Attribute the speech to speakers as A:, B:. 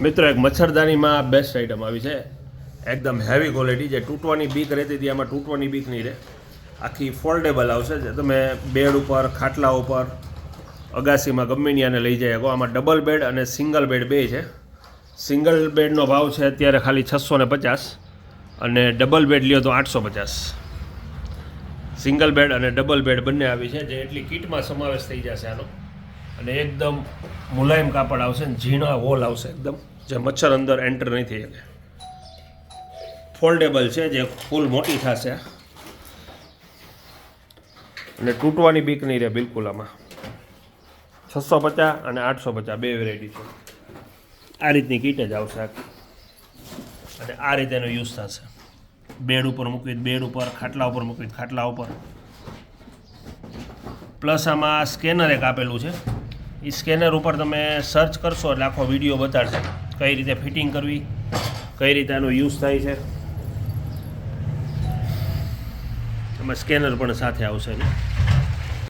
A: મિત્રો, એક મચ્છરદાનીમાં best item આવી છે. એકદમ હેવી ક્વોલિટી જે તૂટવાની બીક રહેતી હતી, આમાં તૂટવાની બીક નહીં રહે. આખી ફોલ્ડેબલ આવશે, જે તમે બેડ ઉપર, ખાટલા ઉપર, અગાસીમાં ગમે આને લઈ જાય શકો. આમાં ડબલ બેડ અને સિંગલ બેડ બે છે. સિંગલ બેડનો ભાવ છે અત્યારે ખાલી છસો ને પચાસ અને ડબલ બેડ લ્યો તો આઠસો પચાસ. સિંગલ બેડ અને ડબલ બેડ બંને આવી છે, જે એટલી કીટમાં સમાવેશ થઈ જશે આનો. અને એકદમ મુલાયમ કાપડ આવશે ને ઝીણા હોલ આવશે એકદમ, જે મચ્છર અંદર એન્ટર નહીં થઈ શકે. ફોલ્ડેબલ છે, જે ફૂલ મોટી થશે. અને તૂટવાની બીક નહીં રહે બિલકુલ આમાં. છસો પચાસ અને આઠસો પચાસ, બે વેરાયટી છે. આ રીતની કીટ જ આવશે અને આ રીતે એનો યુઝ થશે. બેડ ઉપર મૂકવી, બેડ ઉપર, ખાટલા ઉપર મૂકવી, ખાટલા ઉપર. પ્લસ આમાં સ્કેનર એક આપેલું છે. એ સ્કેનર ઉપર તમે સર્ચ કરશો એટલે આખો વીડિયો બતાડશે કઈ રીતે ફિટિંગ કરવી, કઈ રીતે આનો યુઝ થાય છે. એમાં સ્કેનર પણ સાથે આવશે ને.